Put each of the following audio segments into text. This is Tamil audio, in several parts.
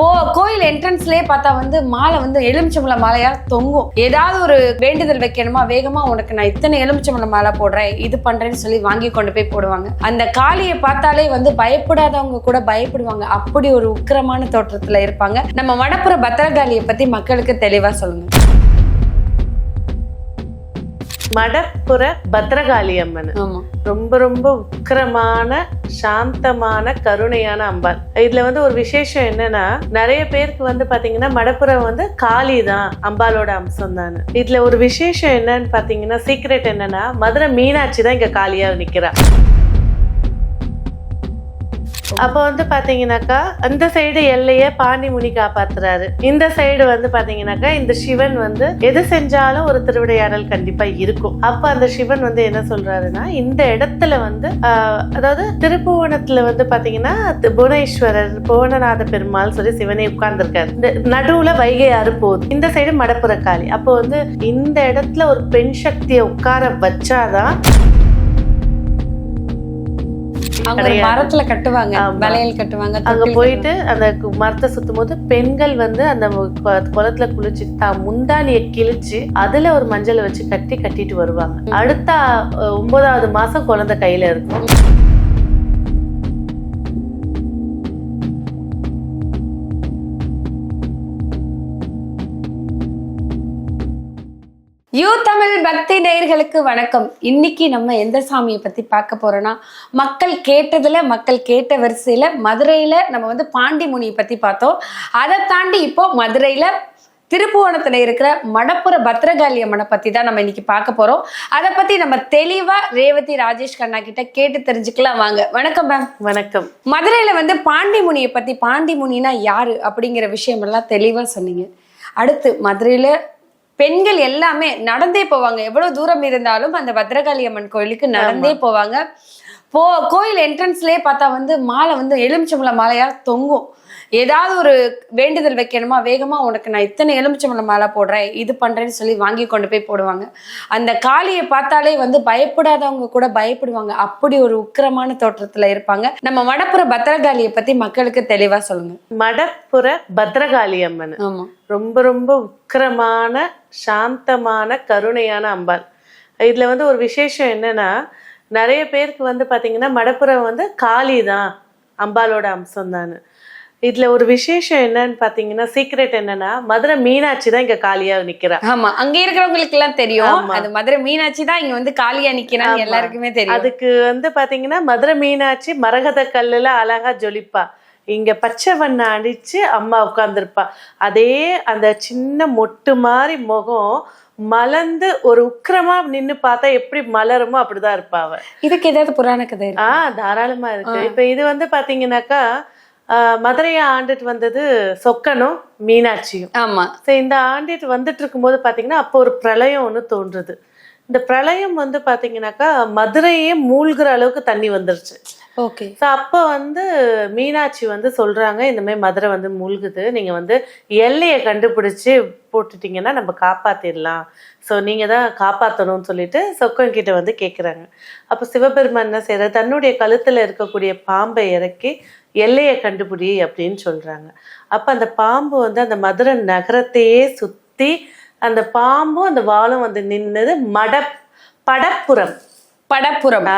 போ கோயில் என்ட்ரன்ஸ்லயே பார்த்தா வந்து மாலை வந்து எலுமிச்சம்பழ மாலையா தொங்கும். ஏதாவது ஒரு வேண்டுதல் வைக்கணுமா? வேகமா உனக்கு நான் இத்தனை எலுமிச்சம்பழ மாலை போடுறேன் இது பண்றேன்னு சொல்லி வாங்கி கொண்டு போய் போடுவாங்க. அந்த காளியை பார்த்தாலே வந்து பயப்படாதவங்க கூட பயப்படுவாங்க. அப்படி ஒரு உக்கிரமான தோற்றத்துல இருப்பாங்க. நம்ம வடப்புற பத்திரகாளியை பத்தி மக்களுக்கு தெளிவா சொல்லுங்க. மடப்புற பத்ரகாளி அம்மன். ரொம்ப ரொம்ப உக்கிரமான சாந்தமான கருணையான அம்பாள். இதுல வந்து ஒரு விசேஷம் என்னன்னா நிறைய பேருக்கு வந்து பாத்தீங்கன்னா மடப்புறம் வந்து காளி தான் அம்பாலோட அம்சம் தான் இதுல ஒரு விசேஷம் என்னன்னு பாத்தீங்கன்னா சீக்ரெட் என்னன்னா மதுரை மீனாட்சி தான் இங்க காளியா நிக்கிறா. அப்போ வந்து பார்த்தீங்கன்னாக்கா அந்த சைடு எல்லையை பாண்டிமுனி காப்பாத்துறாரு. இந்த சைடு வந்து பார்த்தீங்கன்னாக்கா இந்த சிவன் வந்து எது செஞ்சாலும் ஒரு திருவிடையாடல் கண்டிப்பாக இருக்கும். அப்போ அந்த சிவன் வந்து என்ன சொல்றாருன்னா இந்த இடத்துல வந்து அதாவது திருப்புவனத்தில் வந்து பார்த்தீங்கன்னா புவனேஸ்வரர் புவனநாத பெருமாள் சொல்லி சிவனே உட்கார்ந்துருக்காரு. இந்த நடுவில் வைகை ஆறு போகுது. இந்த சைடு மடப்புற காளி அப்போ வந்து இந்த இடத்துல ஒரு பெண் சக்தியை உட்கார வச்சாதான் மரத்துல கட்டுவாங்க. வளையல் கட்டுவாங்க அங்க போயிட்டு அந்த மரத்தை சுத்தும் போது பெண்கள் வந்து அந்த குளத்துல குளிச்சு தான் முந்தானிய கிழிச்சு அதுல ஒரு மஞ்சளை வச்சு கட்டி கட்டிட்டு வருவாங்க. அடுத்த ஒன்பதாவது மாசம் குழந்தை கையில இருக்கும். யூ தமிழ் பக்தி நேயர்களுக்கு வணக்கம். இன்னைக்கு நம்ம எந்த சாமியை பத்தி பார்க்க போறோம்னா மக்கள் கேட்டதுல மக்கள் கேட்ட வரிசையில மதுரையில நம்ம வந்து பாண்டி முனியை பத்தி பார்த்தோம். அதை தாண்டி இப்போ மதுரையில திருப்புவனத்துல இருக்கிற மடப்புற பத்ரகாளி அம்மனை பத்தி தான் நம்ம இன்னைக்கு பார்க்க போறோம். அதை பத்தி நம்ம தெளிவா ரேவதி ராஜேஷ் கண்ணா கிட்ட கேட்டு தெரிஞ்சுக்கலாம் வாங்க. வணக்கம் மேம் வணக்கம். மதுரையில வந்து பாண்டி முனியை பத்தி பாண்டி முனினா யாரு அப்படிங்கிற விஷயம் எல்லாம் தெளிவா சொன்னீங்க. அடுத்து மதுரையில பெண்கள் எல்லாமே நடந்தே போவாங்க. எவ்வளவு தூரம் இருந்தாலும் அந்த பத்ரகாளி அம்மன் கோயிலுக்கு நடந்தே போவாங்க. போ கோயில் என்ட்ரன்ஸ்லயே பார்த்தா வந்து மாலை வந்து எலுமிச்சம்பழ மாலையா தொங்கும். ஏதாவது ஒரு வேண்டுதல் வைக்கணுமா? வேகமா உனக்கு நான் இத்தனை எலுமிச்சம்பழ மாலை போடுறேன் இது பண்றேன்னு சொல்லி வாங்கி கொண்டு போய் போடுவாங்க. அந்த காளியை பார்த்தாலே வந்து பயப்படாதவங்க கூட பயப்படுவாங்க. அப்படி ஒரு உக்கிரமான தோற்றத்துல இருப்பாங்க. நம்ம வடப்புற பத்திரகாளியை பத்தி மக்களுக்கு தெளிவா சொல்லுங்க. மடப்புற பத்ரகாளி அம்மன். ஆமா. ரொம்ப ரொம்ப உக்கிரமான சாந்தமான கருணையான அம்பாள். இதுல வந்து ஒரு விசேஷம் என்னன்னா நிறைய பேருக்கு வந்து பாத்தீங்கன்னா மடப்புறம் வந்து காளி தான் அம்பாலோட அம்சம் தான் இதுல ஒரு விசேஷம் என்னன்னு பாத்தீங்கன்னா சீக்ரெட் என்னன்னா மதுரை மீனாட்சி தான் இங்க காளியா நிக்கிறா. ஆமா அங்க இருக்கிறவங்களுக்கு எல்லாம் தெரியும். அது மதுரை மீனாட்சி தான் இங்க வந்து காளியா நிக்கிறான்னு ஆமா. எல்லாருக்குமே தெரியும். அதுக்கு வந்து பாத்தீங்கன்னா மதுரை மீனாட்சி மரகத கல்லுல அழகா ஜொலிப்பா. இங்க பச்சை வண்ண அடிச்சு அம்மா உட்கார்ந்திருப்பா. அதே அந்த சின்ன மொட்டு மாதிரி முகம் மலர்ந்து ஒரு உக்கிரமா நின்னு பார்த்தா எப்படி மலருமோ அப்படிதான் இருப்பா அவ. இதுக்கு ஏதாவது புராண கதை ஆஹ் தாராளமா இருக்கு. இப்ப இது வந்து பாத்தீங்கன்னாக்கா மதுரையை ஆண்டுட்டு வந்தது சொக்கனும் மீனாட்சியும். ஆமா. ஸோ இந்த ஆண்டிட்டு வந்துட்டு இருக்கும்போது பார்த்தீங்கன்னா அப்போ ஒரு பிரளயம் ஒன்று தோன்றுது. இந்த பிரளயம் வந்து பார்த்தீங்கன்னாக்கா மதுரையே மூழ்கிற அளவுக்கு தண்ணி வந்துருச்சு. ஓகே. ஸோ அப்போ வந்து மீனாட்சி வந்து சொல்றாங்க இந்த மாதிரி மதுரை வந்து மூழ்குது. நீங்கள் வந்து எல்லையை கண்டுபிடிச்சு போட்டுட்டீங்கன்னா நம்ம காப்பாத்திடலாம் ஸோ நீங்கள் தான் காப்பாற்றணும்னு சொல்லிட்டு சொக்கன் கிட்ட வந்து கேட்குறாங்க அப்போ சிவபெருமான் என்ன செய்யறாரு தன்னுடைய கழுத்தில் இருக்கக்கூடிய பாம்பை இறக்கி எல்லையை கண்டுபிடி அப்படின்னு சொல்றாங்க. அப்போ அந்த பாம்பு வந்து அந்த மதுரை நகரத்தையே சுற்றி அந்த பாம்பும் அந்த வாளும் வந்து நின்னது மட படப்புறம். படப்புறம்.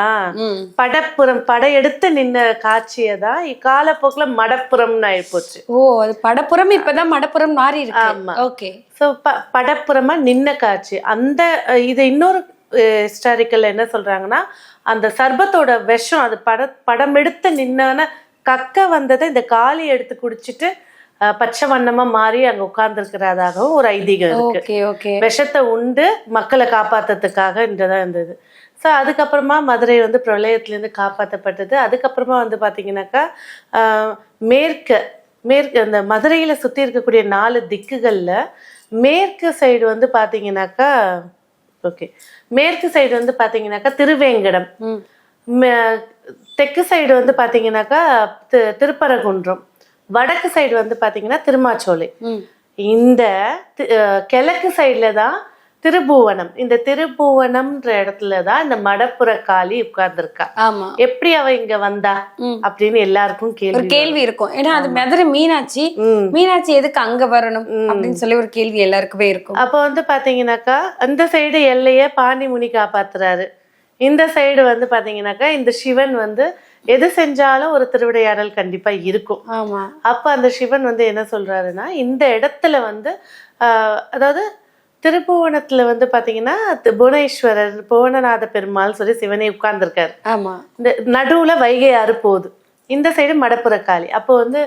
படப்புறம் படையெடுத்து நின்ன காட்சியை தான் இக்காலப்போக்குல மடப்புறம்னு ஆயிப்போச்சு. ஓ அது படப்புறம் இப்பதான் மடப்புறம் மாறி ஆமா. ஓகே. ஸோ ப படப்புறமா நின்ன காட்சி. அந்த இது இன்னொரு ஹிஸ்டாரிக்கல் என்ன சொல்றாங்கன்னா அந்த சர்பத்தோட விஷம் அது பட படம் எடுத்து நின்னான கக்க வந்ததை இந்த காளி எடுத்து குடிச்சிட்டு பச்சை வண்ணமா மாறி அங்க உட்கார்ந்துருக்கிறதாகவும் ஒரு ஐதீகம் இருக்கு. Okay okay. விஷத்தை உண்டு மக்களை காப்பாத்துறதுக்காக என்றதான் இருந்தது. ஸோ அதுக்கப்புறமா மதுரை வந்து பிரளயத்துலேருந்து காப்பாற்றப்பட்டது அதுக்கப்புறமா வந்து பார்த்தீங்கன்னாக்கா மேற்கு மேற்கு அந்த மதுரையில் சுற்றி இருக்கக்கூடிய நாலு திக்குகளில் மேற்கு சைடு வந்து பார்த்தீங்கன்னாக்கா ஓகே. மேற்கு சைடு வந்து பார்த்தீங்கன்னாக்கா திருவேங்கடம். தெற்கு சைடு வந்து பார்த்தீங்கன்னாக்கா தி- திருப்பரங்குன்றம். வடக்கு சைடு வந்து பார்த்தீங்கன்னா திருமாச்சோலை. இந்த கிழக்கு சைடில் தான் திருபுவனம். இந்த திருபுவனம்ன்ற இடத்துல தான் இந்த மடப்புற காளி உட்கார்ந்துருக்கா. ஆமா. எப்படி அவ இங்க வந்தா. அப்படின்னு எல்லாருக்கும் கேள்வி கேள்வி இருக்கும். ஏன்னா அது மதுரை மீனாட்சி. மீனாட்சி எதுக்கு அங்க வரணும்? அப்படின்னு சொல்லி ஒரு கேள்வி எல்லாருக்குமே இருக்கும். அப்போ வந்து பாத்தீங்கன்னாக்கா அந்த சைடு எல்லைய பாண்டி முனி காப்பாத்துறாரு. இந்த சைடு வந்து பாத்தீங்கன்னாக்கா இந்த சிவன் வந்து எது செஞ்சாலும் ஒரு திருவிடையாடல் கண்டிப்பா இருக்கும். ஆமா. அப்ப அந்த சிவன் வந்து என்ன சொல்றாருன்னா இந்த இடத்துல வந்து அதாவது திருப்புவனத்துல வந்து பாத்தீங்கன்னா புவனேஸ்வரர் புவனநாத பெருமாள் சொல்லி சிவனே உட்கார்ந்துருக்காரு. ஆமா. இந்த நடுவுல வைகை ஆறு போகுது. இந்த சைடு மடப்புற காளி அப்போ வந்து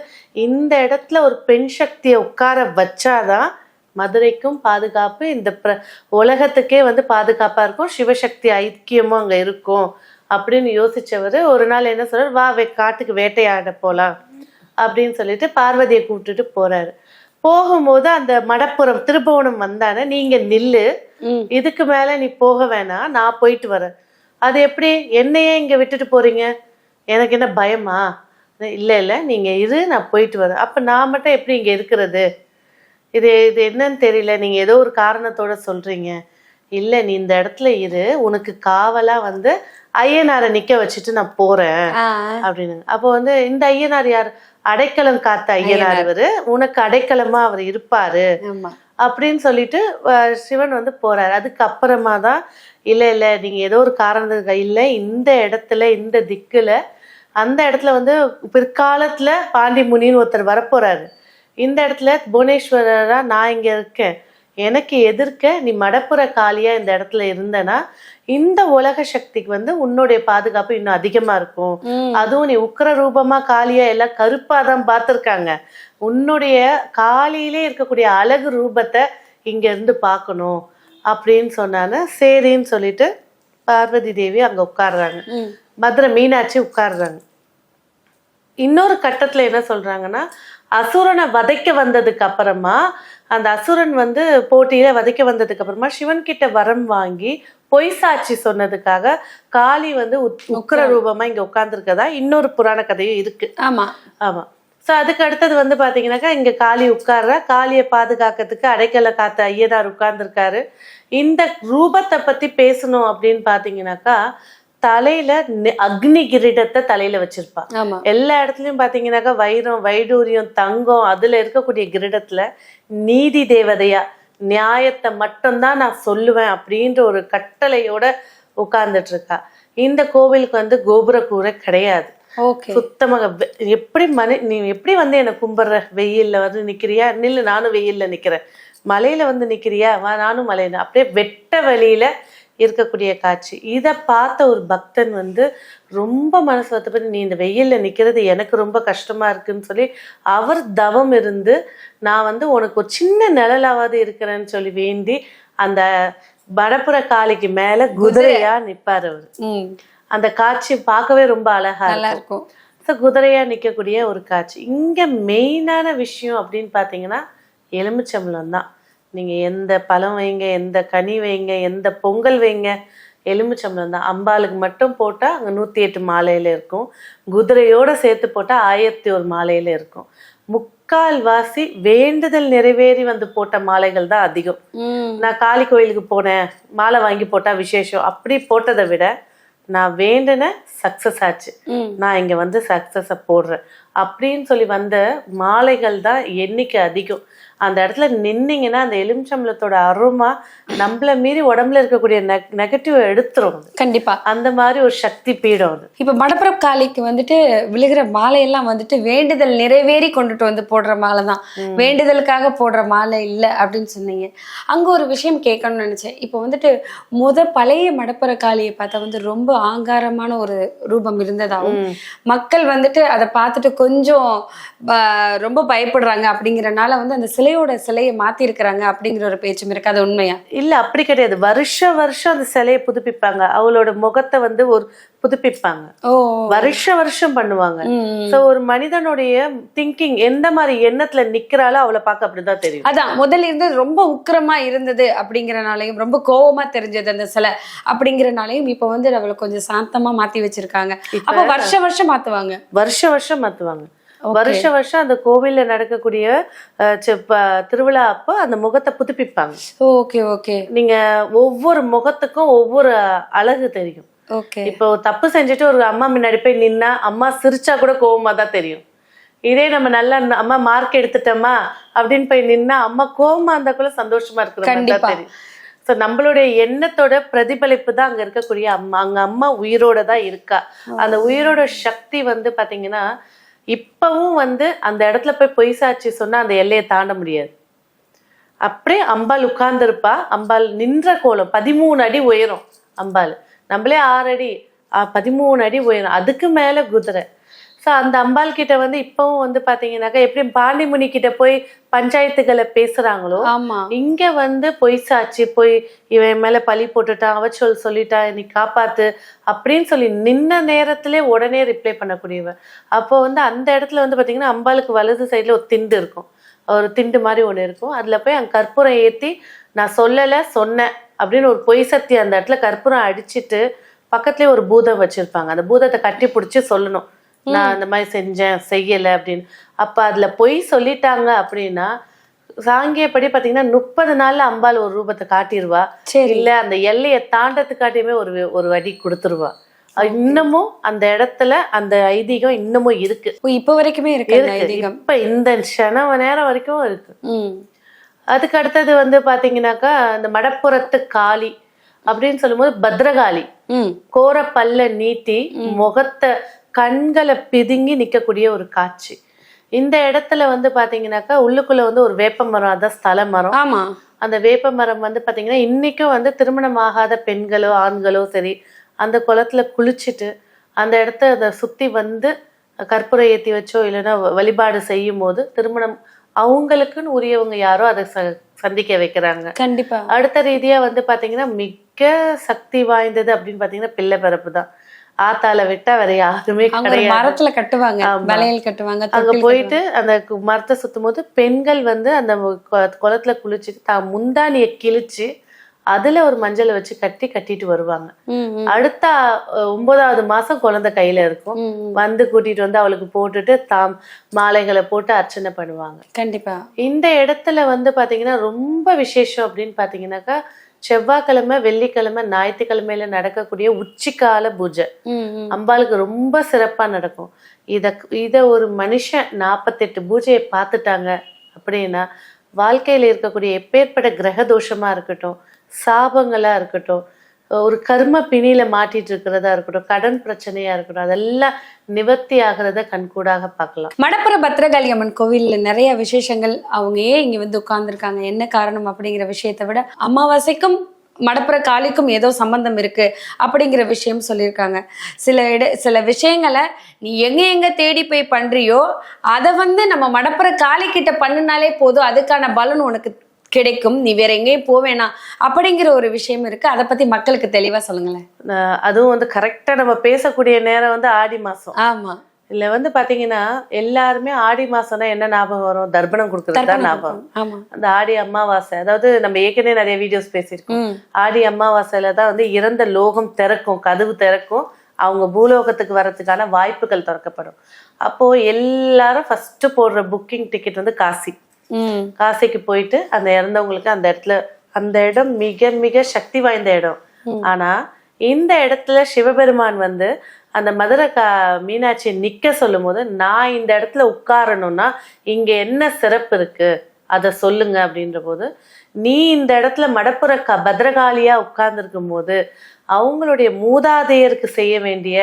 இந்த இடத்துல ஒரு பெண் சக்தியை உட்கார வச்சாதான் மதுரைக்கும் பாதுகாப்பு இந்த பிர உலகத்துக்கே வந்து பாதுகாப்பா இருக்கும் சிவசக்தி ஐக்கியமும் அங்க இருக்கும் அப்படின்னு யோசிச்சவர். ஒரு நாள் என்ன சொல்றாரு? வா வே காட்டுக்கு வேட்டையாட போலாம் அப்படின்னு சொல்லிட்டு பார்வதியை கூப்பிட்டுட்டு போறாரு. போகும்போது அந்த மடப்புறம் திருபுவனம் வந்தானே நீங்க நில்லு. இதுக்கு மேல நீ போக வேணாம் நான் போயிட்டு வரேன். அது எப்படி? என்னையே இங்க விட்டுட்டு போறீங்க? எனக்கு என்ன பயமா? இல்ல இல்ல நீங்க இரு நான் போயிட்டு வரேன். அப்ப நான் மட்டும் எப்படி இங்க இருக்கிறது? இது இது என்னன்னு தெரியல. நீங்க ஏதோ ஒரு காரணத்தோட சொல்றீங்க. இல்ல நீ இந்த இடத்துல இரு. உனக்கு காவலா வந்து ஐயனாரை நிக்க வச்சுட்டு நான் போறேன் ஆ, அப்படின்னு. அப்போ வந்து இந்த ஐயனார் யார்? அடைக்கலம் காத்த ஐயனார் இவரு. உனக்கு அடைக்கலமா அவர் இருப்பாரு. அப்படின்னு சொல்லிட்டு சிவன் வந்து போறாரு. அதுக்கு அப்புறமா தான் இல்ல இல்ல நீங்க ஏதோ ஒரு காரணத்துக்கு இல்ல இந்த இடத்துல இந்த திக்குல அந்த இடத்துல வந்து பிற்காலத்துல பாண்டி முனின்னு ஒருத்தர் வரப்போறாரு. இந்த இடத்துல புவனேஸ்வரரா நான் இங்க இருக்கேன். எனக்கு எதிர்க்க நீ மடப்புற காலியா இந்த இடத்துல இருந்தனா இந்த உலக சக்திக்கு வந்து உன்னுடைய பாதுகாப்பு இன்னும் அதிகமா இருக்கும். அதுவும் நீ உக்கிர ரூபமா காளியா எல்லாம் கருப்பா தான் பார்த்திருக்காங்க. உன்னுடைய காலியிலே இருக்கக்கூடிய அழகு ரூபத்தை இங்க இருந்து பார்க்கணும் அப்படின்னு சொன்னாங்க. சரின்னு சொல்லிட்டு பார்வதி தேவி அங்க உட்கார்றாங்க. மதுரை மீனாட்சி உட்கார்றாங்க. இன்னொரு கட்டத்துல என்ன சொல்றாங்கன்னா அசுரனை வதைக்க வந்ததுக்கு அப்புறமா அந்த அசுரன் வந்து போட்டியில வதைக்க வந்ததுக்கு அப்புறமா சிவன் கிட்ட வரம் வாங்கி பொய் சாட்சி சொன்னதுக்காக காளி வந்து உக்கிர ரூபமா இங்க உட்கார்ந்துருக்கதா? இன்னொரு புராண கதையும் இருக்கு. ஆமா. ஆமா. சோ அதுக்கு அடுத்தது வந்து பாத்தீங்கன்னாக்கா இங்க காளி உட்கார்றா. காளியை பாதுகாக்கிறதுக்கு அடைக்கல காத்த ஐயனார் உட்கார்ந்துருக்காரு. இந்த ரூபத்தை பத்தி பேசணும் அப்படின்னு பாத்தீங்கன்னாக்கா தலையில அக்னி கிரீடத்தை தலையில வச்சிருப்பா. எல்லா இடத்துலயும் பாத்தீங்கன்னாக்கா வைரம் வைடூரியம் தங்கம் அதுல இருக்கக்கூடிய கிரீடத்துல நீதி தேவதையா நியாயத்தை மட்டும்தான் நான் சொல்லுவேன் அப்படின்ற ஒரு கட்டளையோட உட்கார்ந்துட்டு இருக்கா இந்த கோவிலுக்கு வந்து கோபுர கூரை கிடையாது. சுத்தமாக எப்படி மனை நீ எப்படி வந்து என்னை கும்பிடுற வெயில்ல வந்து நிக்கிறியா? நில்லு நானும் வெயில்ல நிக்கிறேன். மலையில வந்து நிக்கிறியா? வா நானும் மலையில. அப்படியே வெட்ட வெளியில இருக்கக்கூடிய காட்சி. இத பார்த்த ஒரு பக்தன் வந்து ரொம்ப மனசு வருத்தப்பட்டு நீ இந்த வெயில்ல நிக்கிறது எனக்கு ரொம்ப கஷ்டமா இருக்குன்னு சொல்லி அவர் தவம் இருந்து நான் வந்து உனக்கு ஒரு சின்ன நிழலாவது இருக்கிறேன்னு சொல்லி வேண்டி அந்த வடப்புற காளிக்கு மேல குதிரையா நிப்பாரு அவரு. அந்த காட்சி பார்க்கவே ரொம்ப அழகா இருக்கும். ஸோ குதிரையா நிக்கக்கூடிய ஒரு காட்சி. இங்க மெயினான விஷயம் அப்படின்னு பாத்தீங்கன்னா எலுமிச்சம்பழம் தான் நீங்க எந்த பழம் வைங்க எந்த கனி வைங்க எந்த பொங்கல் வைங்க எலுமிச்சம்பழம் தான் அம்பாளுக்கு மட்டும் போட்டா அங்க நூத்தி எட்டு மாலையில இருக்கும். குதிரையோட சேர்த்து போட்டா ஆயிரத்தி ஒரு மாலையில இருக்கும். முக்கால் வாசி வேண்டுதல் நிறைவேறி வந்து போட்ட மாலைகள் தான் அதிகம். நான் காளி கோயிலுக்கு போனேன் மாலை வாங்கி போட்டா விசேஷம். அப்படி போட்டதை விட நான் வேண்டின சக்சஸ் ஆச்சு. நான் இங்க வந்து சக்சஸ போடுறேன். அப்படின்னு சொல்லி வந்த மாலைகள் தான் எண்ணிக்கை அதிகம். அந்த இடத்துல நின்னீங்கன்னா அந்த எலுமிச்சம்பழத்தோட அருமா நம்மள மீறி உடம்புல இருக்கக்கூடிய நெகட்டிவ் எடுத்துரும். கண்டிப்பா. அந்த மாதிரி ஒரு சக்தி பீடம் அது. இப்ப மடப்புறம் காளிக்கு வந்துட்டு விழுகிற மாலையெல்லாம் வந்துட்டு வேண்டுதல் நிறைவேறி கொண்டுட்டு வந்து போடுற மாலை தான். வேண்டுதலுக்காக போடுற மாலை இல்லை அப்படின்னு சொன்னீங்க. அங்க ஒரு விஷயம் கேட்கணும்னு நினைச்சேன். இப்போ வந்துட்டு முத பழைய மடப்புற காளியை பார்த்தா வந்து ரொம்ப ஆங்காரமான ஒரு ரூபம் இருந்ததாகவும் மக்கள் வந்துட்டு அதை பார்த்துட்டு கொஞ்சம் ரொம்ப பயப்படுறாங்க அப்படிங்கறனால வந்து அந்த சிலையோட சிலையை மாத்தி இருக்கிறாங்க அப்படிங்கிற ஒரு பேச்சும் இருக்கு. அது உண்மையா? இல்ல அப்படி கிடையாது. வருஷ வருஷம் அந்த சிலையை புதுப்பிப்பாங்க. அவளோட முகத்தை வந்து ஒரு புதுப்பிப்பாங்க. வருஷ வருஷம் பண்ணுவாங்க. சோ ஒரு மனிதனுடைய திங்கிங் எந்த மாதிரி எண்ணத்துல நிக்கிறாளோ அவளை பார்க்க அப்படிதான் தெரியும். அதான் முதல்ல இருந்து ரொம்ப உக்கிரமா இருந்தது அப்படிங்கறனாலையும் ரொம்ப கோவமா தெரிஞ்சது அந்த சிலை அப்படிங்கறனாலையும் இப்ப வந்து அவளை கொஞ்சம் சாந்தமா மாத்தி வச்சிருக்காங்க. அப்ப வருஷம் வருஷம் மாத்துவாங்க. வருஷ வருஷம் மாத்துவாங்க. வருஷ வருஷம் அந்த கோவில்ல நடக்கக்கூடிய திருவிழா அப்போ அந்த முகத்தை புதுப்பிப்பாங்க. ஓகே ஓகே நீங்க ஒவ்வொரு முகத்துக்கும் ஒவ்வொரு அழகு தெரியும். ஓகே இப்போ தப்பு செஞ்சுட்டு ஒரு அம்மா முன்னாடி போய் நின்னா அம்மா சிரிச்சா கூட கோவமா தான் தெரியும். இதே நம்ம நல்லா அம்மா மார்க் எடுத்துட்டோமா அப்படின்னு போய் நின்னா அம்மா கோவமா இருந்தா கூட சந்தோஷமா இருக்கிற தெரியும். ஸோ நம்மளுடைய எண்ணத்தோட பிரதிபலிப்பு தான் அங்க இருக்கக்கூடிய அம்மா. அங்க அம்மா உயிரோட தான் இருக்கா. அந்த உயிரோட சக்தி வந்து பாத்தீங்கன்னா இப்பவும் வந்து அந்த இடத்துல போய் பொய் சாட்சி சொன்னா அந்த எல்லையை தாண்ட முடியாது. அப்படியே அம்பாள் உட்கார்ந்திருப்பா. அம்பாள் நின்ற கோலம் பதிமூணு அடி உயரும் அம்பாள். நம்மளே ஆறு அடி பதிமூணு அடி உயரும். அதுக்கு மேல குதிரை. ஸோ அந்த அம்பாள் கிட்ட வந்து இப்பவும் வந்து பாத்தீங்கன்னாக்கா எப்படி பாண்டிமுனி கிட்ட போய் பஞ்சாயத்துகளை பேசுறாங்களோ இங்க வந்து பொய் சாட்சி போய் இவன் மேல பழி போட்டுட்டான் அவச்சொல் சொல்லிட்டான் நீ காப்பாத்து அப்படின்னு சொல்லி நின்ன நேரத்திலே உடனே ரிப்ளை பண்ணக்கூடியவ. அப்போ வந்து அந்த இடத்துல வந்து பாத்தீங்கன்னா அம்பாளுக்கு வலது சைடுல ஒரு திண்டு இருக்கும். ஒரு திண்டு மாதிரி ஒண்ணு இருக்கும். அதுல போய் அங்க கற்பூரம் ஏத்தி நான் சொல்லல சொன்னேன் அப்படின்னு ஒரு பொய் சக்தி அந்த இடத்துல கற்பூரம் அடிச்சிட்டு பக்கத்துலயே ஒரு பூதம் வச்சிருப்பாங்க. அந்த பூதத்தை கட்டி பிடிச்சி சொல்லணும். நான் இந்த மாதிரி செஞ்சேன் செய்யல அப்படின்னு. அப்ப அதுல பொய் சொல்லிட்டாங்க அப்படின்னா சாங்கியப்படி பாத்தீங்கன்னா முப்பது நாள்ல அம்பாள் ஒரு ரூபத்தை காட்டிடுவா இல்ல அந்த எல்லையை தாண்டத்துக்காட்டியுமே ஒரு ஒரு வடி கொடுத்துருவா. இன்னமும் அந்த இடத்துல அந்த ஐதீகம் இன்னமும் இருக்கு. இப்ப வரைக்குமே இருக்கு அந்த இப்ப இந்த க்ஷண நேரம் வரைக்கும் இருக்கு. அதுக்கு அடுத்தது வந்து பாத்தீங்கன்னாக்கா இந்த மடப்புறத்து காளி அப்படின்னு சொல்லும்போது பத்ரகாளி. கோர பல்ல நீட்டி முகத்தை கண்களை பிதுங்கி நிக்கக்கூடிய ஒரு காட்சி. இந்த இடத்துல வந்து பாத்தீங்கன்னாக்கா உள்ளுக்குள்ள வந்து ஒரு வேப்ப மரம் அதான் ஸ்தல மரம் ஆமா. அந்த வேப்ப மரம் வந்து பாத்தீங்கன்னா இன்னைக்கும் வந்து திருமணம் ஆகாத பெண்களோ ஆண்களோ சரி அந்த குளத்துல குளிச்சுட்டு அந்த இடத்த அதை சுத்தி வந்து கற்பூரம் ஏத்தி வச்சோ இல்லைன்னா வழிபாடு செய்யும் போது திருமணம் அவங்களுக்குன்னு உரியவங்க யாரோ அதை ச- சந்திக்க வைக்கிறாங்க. கண்டிப்பா. அடுத்த ரீதியா வந்து பாத்தீங்கன்னா மிக சக்தி வாய்ந்தது அப்படின்னு பாத்தீங்கன்னா பிள்ளை பிறப்பு தான் ஆத்தால விட்டா வேற யாருமே மரத்துல கட்டுவாங்க. வளையல் கட்டுவாங்க அங்க போயிட்டு அந்த மரத்தை சுத்தும் போது பெண்கள் வந்து அந்த குளத்துல குளிச்சுட்டு தான் முந்தானிய கிழிச்சு அதுல ஒரு மஞ்சளை வச்சு கட்டி கட்டிட்டு வருவாங்க. அடுத்த ஒன்பதாவது மாசம் குழந்தை கையில இருக்கும். வந்து கூட்டிட்டு வந்து அவளுக்கு போட்டுட்டு தாம் மாலைகளை போட்டு அர்ச்சனை பண்ணுவாங்க. கண்டிப்பா. இந்த இடத்துல வந்து பாத்தீங்கன்னா ரொம்ப விசேஷம் அப்படின்னு பாத்தீங்கன்னாக்கா செவ்வாய்க்கிழமை வெள்ளிக்கிழமை ஞாயிற்றுக்கிழமையில நடக்கக்கூடிய உச்சிக்கால பூஜை. அம்பாளுக்கு ரொம்ப சிறப்பா நடக்கும் இத இத ஒரு மனுஷன் நாற்பத்தெட்டு பூஜையை பார்த்துட்டாங்க அப்படின்னா வாழ்க்கையில இருக்கக்கூடிய எப்பேற்பட்ட கிரக தோஷமா இருக்கட்டும் சாபங்களா இருக்கட்டும் ஒரு கர்ம பிணியில மாட்டிட்டு இருக்கிறதா இருக்கட்டும் கடன் பிரச்சனையா இருக்கட்டும் அதெல்லாம் நிவர்த்தி ஆகிறத கண்கூடாக பார்க்கலாம். மடப்புற பத்ரகாளி அம்மன் கோவில்ல நிறைய விசேஷங்கள் அவங்க ஏன் இங்க வந்து உட்கார்ந்துருக்காங்க என்ன காரணம் அப்படிங்கிற விஷயத்தை விட அமாவாசைக்கும் மடப்புற காளிக்கும் ஏதோ சம்பந்தம் இருக்கு அப்படிங்கிற விஷயம் சொல்லியிருக்காங்க. சில இட சில விஷயங்களை நீ எங்க எங்க தேடி போய் பண்றியோ அதை வந்து நம்ம மடப்புற காளி கிட்ட போதும் அதுக்கான பலன் உனக்கு கிடைக்கும். நீ வேற எங்கேயும் போவேணாம் அப்படிங்கிற ஒரு விஷயம் இருக்கு. அதை பத்தி மக்களுக்கு தெளிவா சொல்லுங்களேன். அதுவும் வந்து கரெக்டா நம்ம பேசக்கூடிய நேரம் வந்து ஆடி மாசம். ஆமா. இதுல வந்து பாத்தீங்கன்னா எல்லாருமே ஆடி மாசம்னா என்ன ஞாபகம் வரும்? தர்ப்பணம் கொடுக்கறது தான் ஞாபகம். அந்த ஆடி அமாவாசை அதாவது நம்ம ஏற்கனவே நிறைய வீடியோஸ் பேசியிருக்கோம். ஆடி அமாவாசையில தான் வந்து இறந்த லோகம் திறக்கும் கதவு திறக்கும். அவங்க பூலோகத்துக்கு வர்றதுக்கான வாய்ப்புகள் திறக்கப்படும். அப்போ எல்லாரும் ஃபர்ஸ்ட் போடுற புக்கிங் டிக்கெட் வந்து காசி. காசிக்கு போயிட்டு அந்த இறந்தவங்களுக்கு அந்த இடத்துல அந்த இடம் மிக மிக சக்தி வாய்ந்த இடம். ஆனா இந்த இடத்துல சிவபெருமான் வந்து அந்த மதுரை கா மீனாட்சியை நிக்க சொல்லும் போது நான் இந்த இடத்துல உட்காரணும்னா இங்க என்ன சிறப்பு இருக்கு? அதை சொல்லுங்க அப்படின்ற போது நீ இந்த இடத்துல மடப்புற க பத்ரகாளியா உட்கார்ந்துருக்கும் போது அவங்களுடைய மூதாதையருக்கு செய்ய வேண்டிய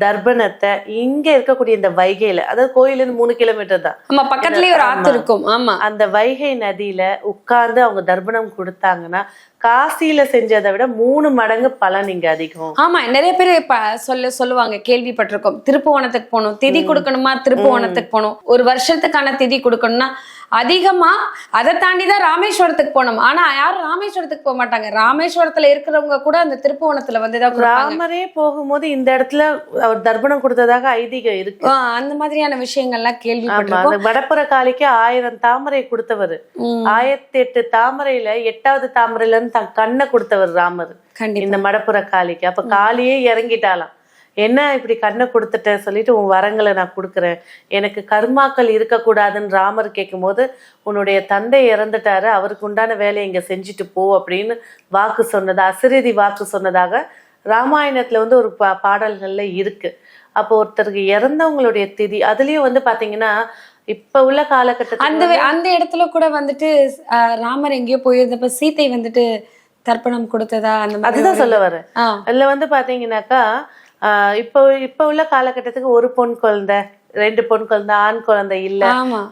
தர்ப்பணத்தை இங்க இருக்கக்கூடிய இந்த வைகையில அதாவது கோயிலிருந்து மூணு கிலோமீட்டர் தான். ஆமா பக்கத்துலயே ஒரு ஆத்து. இருக்கும். ஆமா. அந்த வைகை நதியில உட்கார்ந்து அவங்க தர்ப்பணம் கொடுத்தாங்கன்னா காசியில செஞ்சதை விட மூணு மடங்கு பலன் இங்க அதிகம். ஆமா நிறைய பேர் சொல்ல சொல்லுவாங்க கேள்விப்பட்டிருக்கோம். திருப்புவனத்துக்கு போகணும் திதி கொடுக்கணுமா? திருப்புவனத்துக்கு போகணும். ஒரு வருஷத்துக்கான திதி கொடுக்கணும்னா அதிகமா அதை தாண்டி தான் ராமேஸ்வரத்துக்கு போகணும் ஆனா யாரும் ராமேஸ்வரத்துக்கு போக மாட்டாங்க. ராமேஸ்வரத்துல இருக்கிறவங்க கூட அந்த திருப்புவனத்துல வந்து தான் ராமரே போகும்போது இந்த இடத்துல அவர் தர்ப்பணம் கொடுத்ததாக ஐதீகம் இருக்கு. அந்த மாதிரியான விஷயங்கள்லாம் அந்த வடப்புற காளிக்கு ஆயிரம் தாமரை கொடுத்தவர். ஆயிரத்தி எட்டு தாமரையில எட்டாவது தாமரையில இருந்து தன் கண்ணை கொடுத்தவர் ராமர். கண்டிப்பா. இந்த மடப்புற காளிக்கு. அப்ப காளியே இறங்கிட்டாலாம். என்ன இப்படி கண்ணை கொடுத்துட்ட? சொல்லிட்டு உன் வரங்களை நான் கொடுக்குறேன். எனக்கு கர்மாக்கள் இருக்கக்கூடாதுன்னு ராமர் கேட்கும்போது உன்னுடைய தந்தை இறந்துட்டாரு. அவருக்கு உண்டான வேலையை இங்க செஞ்சுட்டு போ அப்படின்னு வாக்கு சொன்னது அசிரதி வாக்கு சொன்னதாக ராமாயணத்துல வந்து ஒரு பா பாடல்கள்ல இருக்கு. அப்போ ஒருத்தருக்கு இறந்தவங்களுடைய திதி அதுலயும் வந்து பாத்தீங்கன்னா இப்ப உள்ள அந்த காலகட்டத்துல வே- அந்த இடத்துல கூட வந்துட்டு ராமர் எங்கேயோ போயிருந்தப்ப சீத்தை வந்துட்டு தர்ப்பணம் கொடுத்ததா அந்த அதுதான் சொல்ல வரேன். அதுல வந்து பாத்தீங்கன்னாக்கா இப்போ இப்போ உள்ள காலகட்டத்துக்கு ஒரு பொன் குழந்தை ரெண்டு பொன் குழந்தை ஆண் குழந்தை இல்ல.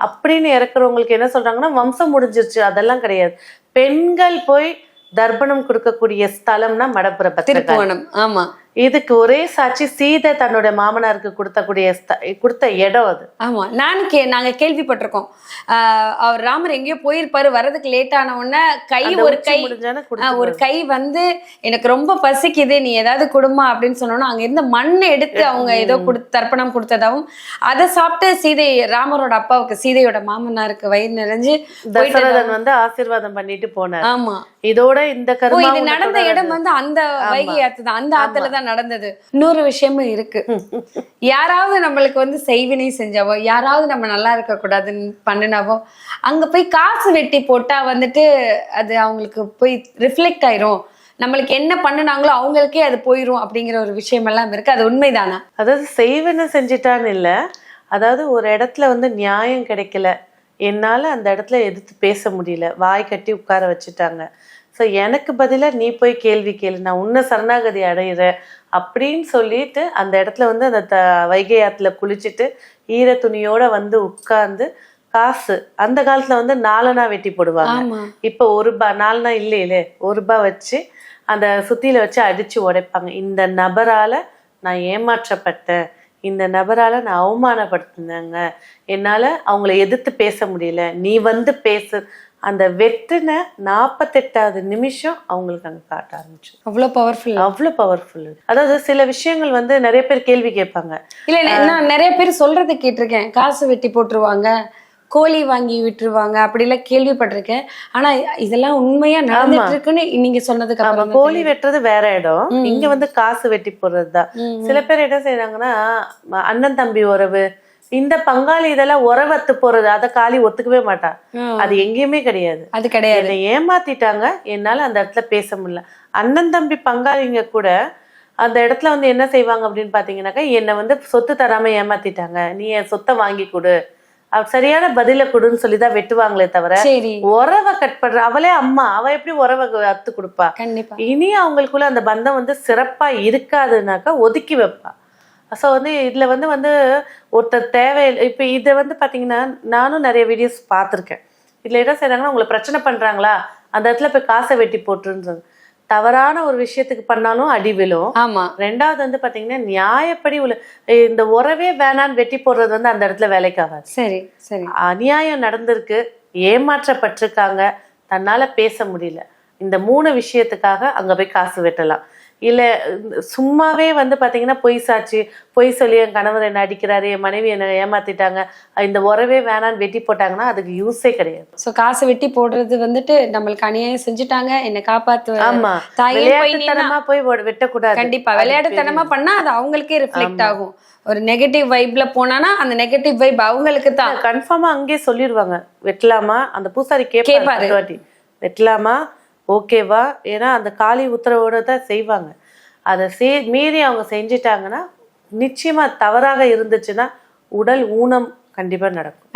அப்படின்னு இறக்குறவங்களுக்கு என்ன சொல்றாங்கன்னா வம்சம் முடிஞ்சிருச்சு அதெல்லாம் கிடையாது. பெண்கள் போய் தர்ப்பணம் கொடுக்கக்கூடிய ஸ்தலம்னா மடப்புற திருப்புவனம் ஆமா. இதுக்கு ஒரே சாட்சி சீதை தன்னோட மாமனாருக்கு கொடுத்தக்கூடிய கொடுத்த இடம் அது. ஆமா நானும் கே நாங்க கேள்விப்பட்டிருக்கோம். அவர் ராமர் எங்கேயோ போயிருப்பாரு வரதுக்கு லேட் ஆன உடனே கை ஒரு கை ஒரு கை வந்து எனக்கு ரொம்ப பசிக்குது நீ ஏதாவது கொடுமா அப்படின்னு சொன்னோன்னா அங்க இருந்த மண்ணை எடுத்து அவங்க ஏதோ கொடுத்து தர்ப்பணம் கொடுத்ததாவும் அதை சாப்பிட்டு சீதை ராமரோட அப்பாவுக்கு சீதையோட மாமனாருக்கு வயிறு நிறைஞ்சு தசரதன் வந்து ஆசீர்வாதம் பண்ணிட்டு போனார். ஆமா. இதோட இந்த கருமா இது நடந்த இடம் வந்து அந்த வைகை ஆத்து தான். அந்த ஆத்துல தான் நடந்தது. இன்னொரு விஷயமும் இருக்கு. யாராவது நம்மளுக்கு வந்து செய்வினை செஞ்சாவோ யாராவது நம்ம நல்லா இருக்க கூடாதுன்னு பண்ணினாவோ அங்க போய் காசு வெட்டி போட்டா வந்துட்டு அது அவங்களுக்கு போய் ரிஃப்ளெக்ட் ஆயிரும். நம்மளுக்கு என்ன பண்ணுனாங்களோ அவங்களுக்கே அது போயிரும் அப்படிங்கிற ஒரு விஷயம் எல்லாம் இருக்கு. அது உண்மைதானா? அதாவது செய்வன செஞ்சிட்டான்னு இல்ல. அதாவது ஒரு இடத்துல வந்து நியாயம் கிடைக்கல. என்னால அந்த இடத்துல எதிர்த்து பேச முடியல. வாய் கட்டி உட்கார வச்சுட்டாங்க. ஸோ எனக்கு பதிலா நீ போய் கேள்வி கேளு. நான் உன்னை சரணாகதி அடையிறேன் அப்படின்னு சொல்லிட்டு அந்த இடத்துல வந்து அந்த த வைகை ஆத்துல குளிச்சுட்டு ஈர துணியோட வந்து உட்கார்ந்து காசு அந்த காலத்துல வந்து நாலனா வெட்டி போடுவாங்க. இப்போ ஒரு ரூபாய் நாலுனா இல்லையிலே ஒரு ரூபாய் வச்சு அந்த சுத்தியில வச்சு அடிச்சு உடைப்பாங்க. இந்த நபரால நான் ஏமாற்றப்பட்டேன். இந்த நபரால நான் அவமானப்படுத்தினாங்க. என்னால அவங்கள எதிர்த்து பேச முடியல. நீ வந்து பேசு அந்த வெற்றின நாற்பத்தெட்டாவது நிமிஷம் அவங்களுக்கு அங்க காட்ட ஆரம்பிச்சு அவ்வளவு பவர்ஃபுல் அவ்வளவு பவர்ஃபுல் அதாவது சில விஷயங்கள் வந்து நிறைய பேர் கேள்வி கேட்பாங்க. இல்ல நான் நிறைய பேர் சொல்றதை கேட்டிருக்கேன். காசு வெட்டி போட்டுருவாங்க கோழி வாங்கி விட்டுருவாங்க அப்படிலாம் கேள்விப்பட்டிருக்கேன். ஆனா இதெல்லாம் உண்மையா நடந்துட்டு இருக்குன்னு நீங்க சொன்னதுக்கு அப்புறம் கோழி வெட்டுறது வேற இடம். இங்க வந்து காசு வெட்டி போடுறதுதான். சில பேர் என்ன செய்யறாங்கன்னா அண்ணன் தம்பி உறவு இந்த பங்காளி இதெல்லாம் உறவத்து போறது அத காளி ஒத்துக்கவே மாட்டா. அது எங்கேயுமே கிடையாது. அது கிடையாது. ஏமாத்திட்டாங்க என்னால அந்த இடத்துல பேச முடியல. அண்ணன் தம்பி பங்காளிங்க கூட அந்த இடத்துல வந்து என்ன செய்வாங்க அப்படின்னு பாத்தீங்கன்னாக்கா என்னை வந்து சொத்து தராம ஏமாத்திட்டாங்க. நீ என் சொத்தை வாங்கி கொடு. சரியான பதில கொடுன்னு சொல்லி தான் வெட்டுவாங்களே தவிர உறவை கட் பண்ற அவளே அம்மா அவ எப்படி உறவை அத்து கொடுப்பா? இனி அவங்களுக்குள்ள அந்த பந்தம் வந்து சிறப்பா இருக்காதுனாக்கா ஒதுக்கி வைப்பா. ஸோ வந்து இதுல வந்து வந்து ஒருத்தர் தேவை இப்போ இதை வந்து பாத்தீங்கன்னா நானும் நிறைய வீடியோஸ் பார்த்துருக்கேன் இதுல என்ன செய்றாங்கன்னா உங்களை பிரச்சனை பண்றாங்களா? அந்த இடத்துல போய் காசை வெட்டி போட்டுருன்றது. தவறான ஒரு விஷயத்துக்கு பண்ணாலும் அடி விழும். ஆமா. ரெண்டாவது வந்து பாத்தீங்கன்னா நியாயப்படி உள்ள இந்த உறவே வேணான்னு வெட்டி போடுறது வந்து அந்த இடத்துல வேலைக்கு ஆகாது சரி சரி. அநியாயம் நடந்திருக்கு ஏமாற்றப்பட்டிருக்காங்க. தன்னால பேச முடியல. இந்த மூணு விஷயத்துக்காக அங்க போய் காசு வெட்டலாம். இல்ல சும்மாவே வந்து பாத்தீங்கன்னா பொய் சாட்சி பொய் சொல்லி என் கணவர் என்ன அடிக்கிறாரு என் மனைவி என்ன ஏமாத்திட்டாங்க இந்த உறவே வேணான்னு வெட்டி போட்டாங்கன்னா அதுக்கு யூஸே கிடையாது. சோ காசு வெட்டி போடுறது வந்துட்டு நம்மளுக்கு அநியாயம் செஞ்சுட்டாங்க என்ன காப்பாத்து ஆமா. தாயே போய் நின்னா விளையாட்டுத்தனமா போய் வெட்டக்கூடாது. கண்டிப்பா. விளையாட்டுத்தனமா பண்ணா அது அவங்களுக்கே ரிஃப்ளெக்ட் ஆகும். ஒரு நெகட்டிவ் வைப்ல போனானா அந்த நெகட்டிவ் வைப் அவங்களுக்கு தான். கன்ஃபார்மா அங்கேயே சொல்லிடுவாங்க வெட்டலாமா? அந்த பூசாரி கேட்பாரு வெட்டலாமா? ஓகேவா? ஏன்னா அந்த காளி உத்தரவோட தான் செய்வாங்க. அதை சே மீறி அவங்க செஞ்சிட்டாங்கன்னா நிச்சயமா தவறாக இருந்துச்சுன்னா உடல் ஊனம் கண்டிப்பா நடக்கும்.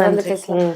நன்றி ம்.